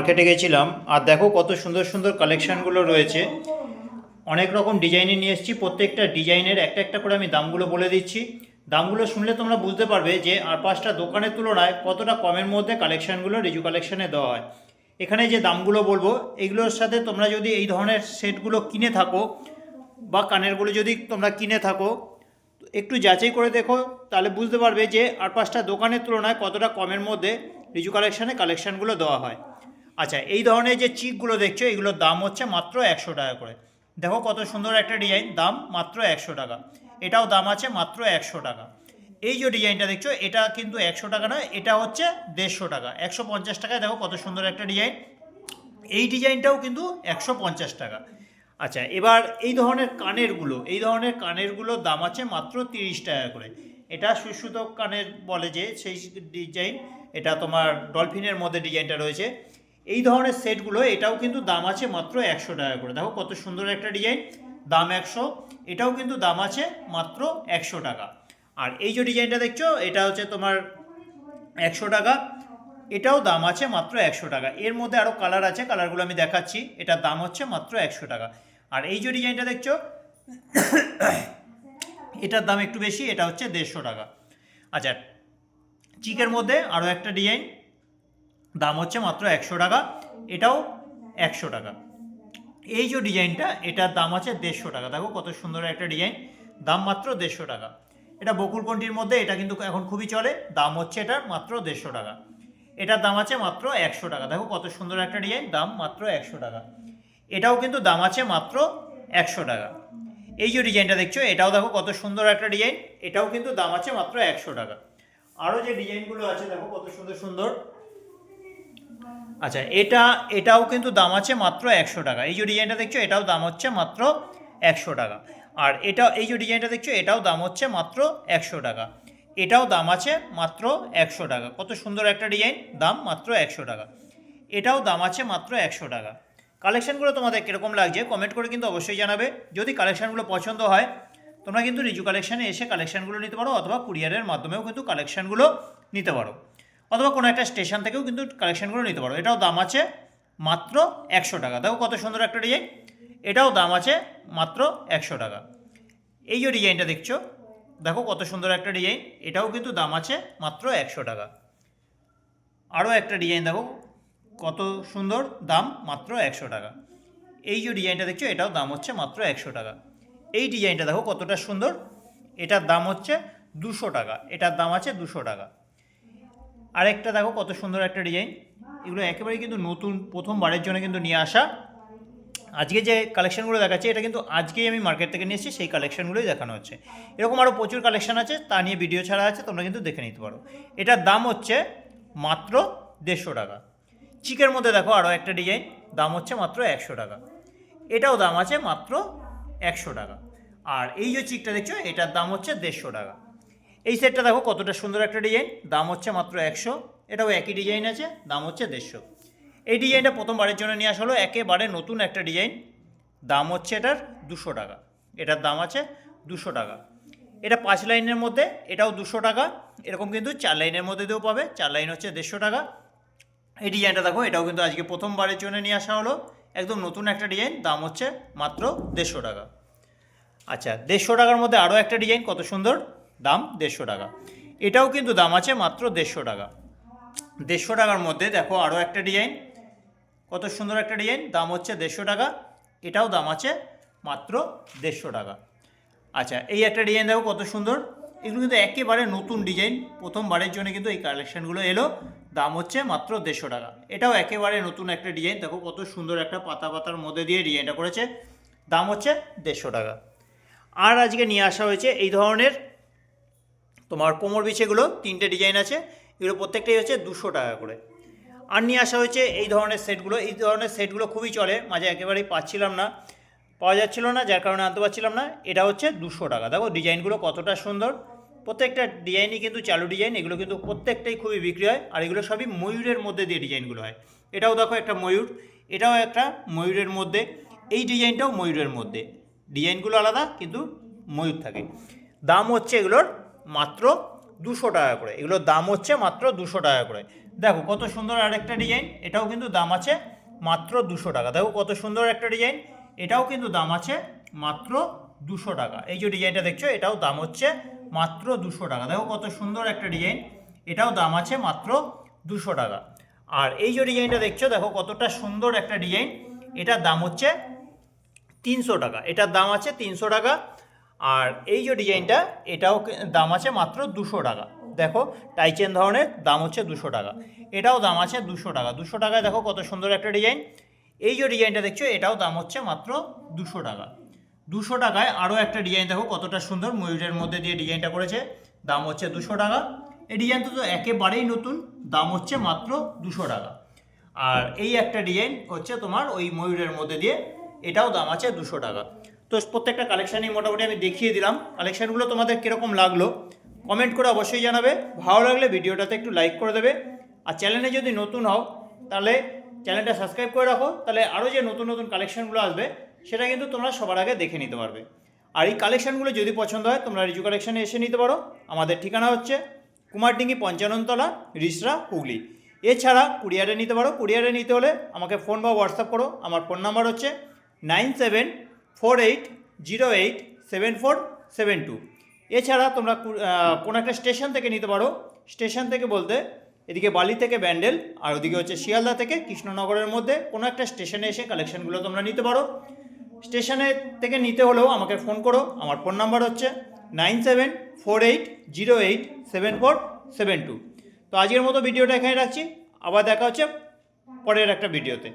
মার্কেটে গেছিলাম, আর দেখো কত সুন্দর সুন্দর কালেকশানগুলো রয়েছে। অনেক রকম ডিজাইনে নিয়ে এসেছি, প্রত্যেকটা ডিজাইনের একটা একটা করে আমি দামগুলো বলে দিচ্ছি। দামগুলো শুনলে তোমরা বুঝতে পারবে যে আর পাঁচটা দোকানের তুলনায় কতটা কমের মধ্যে কালেকশানগুলো রিজু কালেকশানে দেওয়া হয়। এখানে যে দামগুলো বলব এইগুলোর সাথে তোমরা যদি এই ধরনের সেটগুলো কিনে থাকো, বা কানেরগুলো যদি তোমরা কিনে থাকো, একটু যাচাই করে দেখো, তাহলে বুঝতে পারবে যে আর পাঁচটা দোকানের তুলনায় কতটা কমের মধ্যে রিজু কালেকশানে কালেকশানগুলো দেওয়া হয়। আচ্ছা এই ধরনের যে চিকগুলো দেখছ, এগুলোর দাম হচ্ছে মাত্র একশো টাকা করে। দেখো কত সুন্দর একটা ডিজাইন দাম মাত্র একশো টাকা। এটাও দাম আছে মাত্র একশো টাকা। এই যে ডিজাইনটা দেখছ, এটা কিন্তু একশো টাকা নয়, এটা হচ্ছে দেড়শো টাকা। একশো পঞ্চাশ টাকায় দেখো কত সুন্দর একটা ডিজাইন এই ডিজাইনটাও কিন্তু একশো পঞ্চাশ টাকা। আচ্ছা এবার এই ধরনের কানেরগুলো, এই ধরনের কানেরগুলোর দাম আছে মাত্র তিরিশ টাকা করে। এটা সুশ্রুত কানের বলে যে, সেই ডিজাইন এটা তোমার ডলফিনের মধ্যে ডিজাইনটা রয়েছে। এই ধরনের সেটগুলো, এটাও কিন্তু দাম আছে মাত্র একশো টাকা করে। দেখো কত সুন্দর একটা ডিজাইন, দাম একশো, এটাও কিন্তু দাম আছে মাত্র একশো টাকা। আর এই যে ডিজাইনটা দেখছ, এটা হচ্ছে তোমার একশো টাকা, এটাও দাম আছে মাত্র একশো টাকা। এর মধ্যে আরও কালার আছে, কালারগুলো আমি দেখাচ্ছি, এটার দাম হচ্ছে মাত্র একশো টাকা। আর এই যে ডিজাইনটা দেখছ, এটার দাম একটু বেশি, এটা হচ্ছে দেড়শো টাকা। আচ্ছা চিকের মধ্যে আরও একটা ডিজাইন দাম হচ্ছে মাত্র একশো টাকা, এটাও একশো টাকা। এই যে ডিজাইনটা, এটার দাম আছে দেড়শো টাকা। দেখো কত সুন্দর একটা ডিজাইন, দাম মাত্র দেড়শো টাকা। এটা বকুলকণ্ঠির মধ্যে, এটা কিন্তু এখন খুবই চলে, দাম হচ্ছে এটার মাত্র দেড়শো টাকা। এটার দাম আছে মাত্র একশো টাকা। দেখো কত সুন্দর একটা ডিজাইন, দাম মাত্র একশো টাকা। এটাও কিন্তু দাম আছে মাত্র একশো টাকা। এই যে ডিজাইনটা দেখছ, এটাও দেখো কত সুন্দর একটা ডিজাইন, এটাও কিন্তু দাম আছে মাত্র একশো টাকা। আরও যে ডিজাইনগুলো আছে, দেখো কত সুন্দর সুন্দর। আচ্ছা এটা, এটাও কিন্তু দাম আছে মাত্র একশো টাকা। এই যে ডিজাইনটা দেখছ, এটাও দাম হচ্ছে মাত্র একশো টাকা। আর এটা, এই যে ডিজাইনটা দেখছ, এটাও দাম হচ্ছে মাত্র একশো টাকা। এটাও দাম আছে মাত্র একশো টাকা। কত সুন্দর একটা ডিজাইন, দাম মাত্র একশো টাকা। এটাও দাম আছে মাত্র একশো টাকা। কালেকশানগুলো তোমাদের কীরকম লাগছে কমেন্ট করে কিন্তু অবশ্যই জানাবে। যদি কালেকশানগুলো পছন্দ হয়, তোমরা কিন্তু রিজু কালেকশানে এসে কালেকশানগুলো নিতে পারো, অথবা কুরিয়ারের মাধ্যমেও কিন্তু কালেকশানগুলো নিতে পারো। অথবা কোনো একটা স্টেশন থেকেও কিন্তু কালেকশানগুলো নিতে পারো। এটাও দাম আছে মাত্র একশো টাকা। দেখো কত সুন্দর একটা ডিজাইন এটাও দাম আছে মাত্র একশো টাকা। এই যে ডিজাইনটা দেখছ, দেখো কত সুন্দর একটা ডিজাইন এটাও কিন্তু দাম আছে মাত্র একশো টাকা। আরও একটা ডিজাইন দেখো, কত সুন্দর দাম মাত্র একশো টাকা। এই যে ডিজাইনটা দেখছ, এটাও দাম হচ্ছে মাত্র একশো টাকা। এই ডিজাইনটা দেখো কতটা সুন্দর। এটার দাম হচ্ছে দুশো টাকা। এটার দাম আছে দুশো টাকা। আরেকটা দেখো কত সুন্দর একটা ডিজাইন। এগুলো একেবারেই কিন্তু নতুন, প্রথমবারের জন্য কিন্তু নিয়ে আসা। আজকে যে কালেকশানগুলো দেখাচ্ছে, এটা কিন্তু আজকেই আমি মার্কেট থেকে নিয়ে এসেছি, সেই কালেকশানগুলোই দেখানো হচ্ছে। এরকম আরও প্রচুর কালেকশান আছে, তা নিয়ে ভিডিও ছাড়া আছে, তোমরা কিন্তু দেখে নিতে পারো। এটার দাম হচ্ছে মাত্র দেড়শো টাকা। চিকের মধ্যে দেখো আরও একটা ডিজাইন, দাম হচ্ছে মাত্র একশো টাকা। এটাও দাম আছে মাত্র একশো টাকা। আর এই যে চিকটা দেখছ, এটার দাম হচ্ছে দেড়শো টাকা। এই সেটটা দেখো কতটা সুন্দর একটা ডিজাইন। দাম হচ্ছে মাত্র একশো। এটাও একই ডিজাইন আছে, দাম হচ্ছে দেড়শো। এই ডিজাইনটা প্রথমবারের জন্য নিয়ে আসা হলো, একেবারে নতুন একটা ডিজাইন। দাম হচ্ছে এটার দুশো টাকা। এটার দাম আছে দুশো টাকা। এটা পাঁচ লাইনের মধ্যে, এটাও দুশো টাকা। এরকম কিন্তু চার লাইনের মধ্যে দিয়েও পাবে, চার লাইন হচ্ছে দেড়শো টাকা। এই ডিজাইনটা দেখো, এটাও কিন্তু আজকে প্রথমবারের জন্য নিয়ে আসা হলো। একদম নতুন একটা ডিজাইন, দাম হচ্ছে মাত্র দেড়শো টাকা। আচ্ছা দেড়শো টাকার মধ্যে আরও একটা ডিজাইন, কত সুন্দর। দাম দেড়শো টাকা। এটাও কিন্তু দাম আছে মাত্র দেড়শো টাকা। দেড়শো টাকার মধ্যে দেখো আরও একটা ডিজাইন। কত সুন্দর একটা ডিজাইন, দাম হচ্ছে দেড়শো টাকা। এটাও দাম আছে মাত্র দেড়শো টাকা। আচ্ছা এই একটা ডিজাইন দেখো কত সুন্দর। এগুলো কিন্তু একেবারে নতুন ডিজাইন, প্রথমবারের জন্য কিন্তু এই কালেকশানগুলো এলো। দাম হচ্ছে মাত্র দেড়শো টাকা। এটাও একেবারে নতুন একটা ডিজাইন। দেখো কত সুন্দর একটা পাতা পাতার মধ্যে দিয়ে ডিজাইনটা করেছে। দাম হচ্ছে দেড়শো টাকা। আর আজকে নিয়ে আসা হয়েছে এই ধরনের তোমার কোমর বিছেগুলো তিনটে ডিজাইন আছে, এগুলো প্রত্যেকটাই হচ্ছে দুশো টাকা করে। আর নিয়ে আসা হয়েছে এই ধরনের সেটগুলো, এই ধরনের সেটগুলো খুবই চলে, মাঝে একেবারেই পাচ্ছিলাম না, পাওয়া যাচ্ছিল না, যার কারণে আনতে পারছিলাম না, এটা হচ্ছে দুশো টাকা। দেখো ডিজাইনগুলো কতটা সুন্দর, প্রত্যেকটা ডিজাইনই কিন্তু চালু ডিজাইন এগুলো কিন্তু প্রত্যেকটাই খুবই বিক্রি হয়, আর এগুলো সবই ময়ূরের মধ্যে দিয়ে ডিজাইনগুলো হয়। এটাও দেখো একটা ময়ূর, এটাও একটা ময়ূরের মধ্যে, এই ডিজাইনটাও ময়ূরের মধ্যে। ডিজাইনগুলো আলাদা, কিন্তু ময়ূর থাকে। দাম হচ্ছে এগুলোর মাত্র দুশো টাকা করে। এগুলোর দাম হচ্ছে মাত্র দুশো টাকা করে। দেখো কত সুন্দর আরেকটা ডিজাইন এটাও কিন্তু দাম আছে মাত্র দুশো টাকা। দেখো কত সুন্দর একটা ডিজাইন এটাও কিন্তু দাম আছে মাত্র দুশো টাকা। এই যে ডিজাইনটা দেখছ, এটাও দাম হচ্ছে মাত্র দুশো টাকা। দেখো কত সুন্দর একটা ডিজাইন এটাও দাম আছে মাত্র দুশো টাকা। আর এই যে ডিজাইনটা দেখছ, দেখো কতটা সুন্দর একটা ডিজাইন এটার দাম হচ্ছে তিনশো টাকা। এটার দাম আছে তিনশো টাকা। আর এই যে ডিজাইনটা, এটাও দাম আছে মাত্র দুশো টাকা। দেখো টাইচেন ধরনের, দাম হচ্ছে দুশো টাকা। এটাও দাম আছে দুশো টাকা। দুশো টাকায় দেখো কত সুন্দর একটা ডিজাইন। এই যে ডিজাইনটা দেখছ, এটাও দাম হচ্ছে মাত্র দুশো টাকা। দুশো টাকায় আরও একটা ডিজাইন দেখো, কতটা সুন্দর। ময়ূরের মধ্যে দিয়ে ডিজাইনটা করেছে, দাম হচ্ছে দুশো টাকা। এই ডিজাইনটা তো একেবারেই নতুন, দাম হচ্ছে মাত্র দুশো টাকা। আর এই একটা ডিজাইন হচ্ছে তোমার ওই ময়ূরের মধ্যে দিয়ে, এটাও দাম আছে দুশো টাকা। তো প্রত্যেকটা কালেকশানই মোটামুটি আমি দেখিয়ে দিলাম। কালেকশানগুলো তোমাদের কীরকম লাগল কমেন্ট করে অবশ্যই জানাবে। ভালো লাগলে ভিডিওটাতে একটু লাইক করে দেবে। আর চ্যানেলে যদি নতুন হও, তাহলে চ্যানেলটা সাবস্ক্রাইব করে রাখো। তাহলে আরও যে নতুন নতুন কালেকশানগুলো আসবে, সেটা কিন্তু তোমরা সবার আগে দেখে নিতে পারবে। আর এই কালেকশানগুলো যদি পছন্দ হয়, তোমরা রিজু কালেকশানে এসে নিতে পারো। আমাদের ঠিকানা হচ্ছে কুমারডিঙ্গি পঞ্চাননতলা, রিসরা, হুগলি। এছাড়া কুরিয়ারে নিতে পারো। কুরিয়ারে নিতে হলে আমাকে ফোন বা হোয়াটসঅ্যাপ করো। আমার ফোন নাম্বার হচ্ছে nine seven four eight zero eight seven four seven two. এছাড়া তোমরা কোনো একটা স্টেশন থেকে নিতে পারো। স্টেশন থেকে বলতে এদিকে বালি থেকে ব্যান্ডেল, আর ওদিকে হচ্ছে শিয়ালদা থেকে কৃষ্ণনগরের মধ্যে কোনো একটা স্টেশনে এসে কালেকশনগুলো তোমরা নিতে পারো। স্টেশনে থেকে নিতে হলেও আমাকে ফোন করো। আমার ফোন নাম্বার হচ্ছে nine seven four eight zero eight seven four seven two. তো আজকের মতো ভিডিওটা এখানে রাখছি। আবার দেখা হচ্ছে পরের একটা ভিডিওতে।